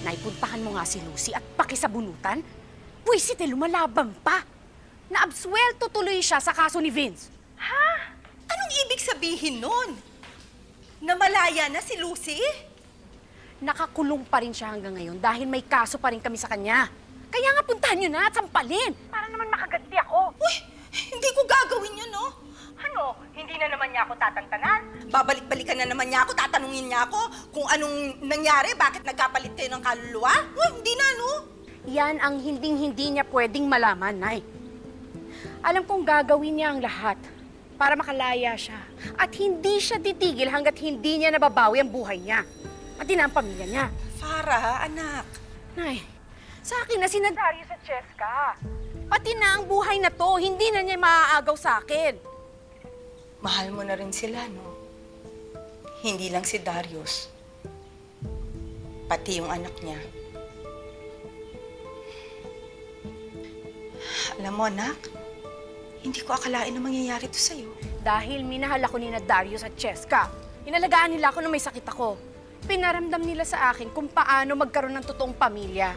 Naipuntahan mo nga si Lucy at pakisabunutan? Pwisit eh, lumalaban pa. Naabswelto tuloy siya sa kaso ni Vince. Anong ibig sabihin nun? Namalaya na si Lucy? Nakakulong pa rin siya hanggang ngayon dahil may kaso pa rin kami sa kanya. Kaya nga puntahan niyo na at sampalin. Para naman makaganti ako. Uy, hindi ko gagawin yun, no? Ano? Hindi na naman niya ako tatantanan? Babalik-balikan na naman niya ako, tatanungin niya ako kung anong nangyari, bakit nagkapalit kayo ng kaluluwa? Uy, hindi na, no? Yan ang hinding-hindi niya pwedeng malaman, Nay. Alam kong gagawin niya ang lahat para makalaya siya. At hindi siya titigil hanggat hindi niya nababawi ang buhay niya. Pati na ang pamilya niya. Farah, anak. Nay, sa akin na sinadari sa Cheska. Pati na ang buhay na to, hindi na niya maaagaw sa akin. Mahal mo na rin sila, no? Hindi lang si Darius. Pati yung anak niya. Alam mo, anak, hindi ko akalain na mangyayari to sa'yo. Dahil minahal ako ni na Darius at Cheska. Inalagaan nila ako nung may sakit ako. Pinaramdam nila sa akin kung paano magkaroon ng totoong pamilya.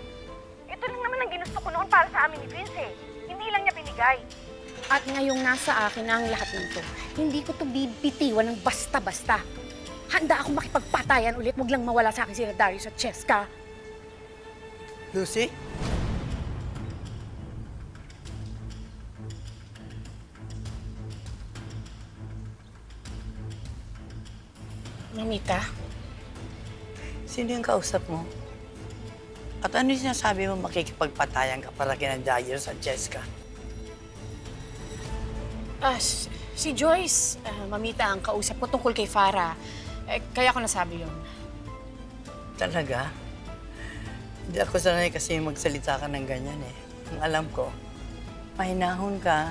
Ito lang naman ang ginusto ko noon para sa amin ni Vince eh. Hindi lang niya binigay. At ngayong nasa akin na ang lahat ng to, hindi ko to bibitiwan ng basta-basta. Handa ako makipagpatayan ulit, wag lang mawala sa akin sila Darius at Cheska. Lucy? Mamita, Sino yung kausap mo? At ano yung sinasabi mo makikipagpatayan ka para kina Darius at Jessica? ah, si Joyce, ah, Mamita, ang kausap ko tungkol kay Farah. Eh, kaya ko nasabi yun. Talaga? Hindi ako sanay kasi magsalita ka ng ganyan eh. Ang alam ko, mahinahon ka,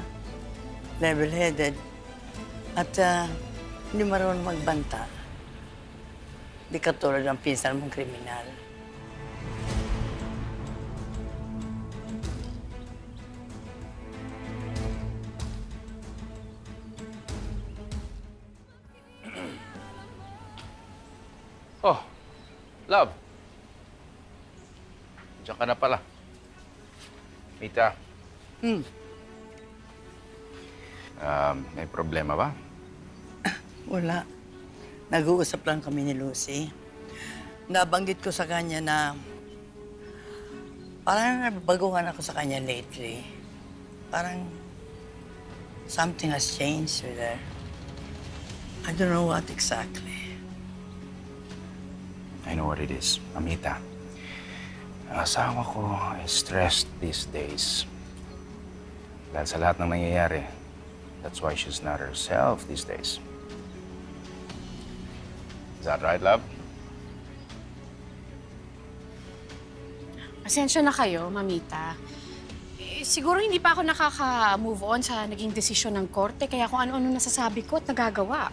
level-headed, at ah, hindi marunong magbanta. Hindi ka tulad ng pinsan mong kriminal. Oh, love. Diyan ka na pala. Mita, Hmm, um, may problema ba? wala. Nag-uusap lang kami ni Lucy. Nabanggit ko sa kanya na parang nabaguhan ako sa kanya lately. Parang something has changed with her. I don't know what exactly. I know what it is, Amita. Ang asawa ko is stressed these days. Dahil sa lahat ng nangyayari, that's why she's not herself these days. Is that right, love? Pasensya na kayo, Mamita. Eh, siguro hindi pa ako nakaka-move on sa naging desisyon ng korte, kaya kung ano-ano nasasabi ko at nagagawa.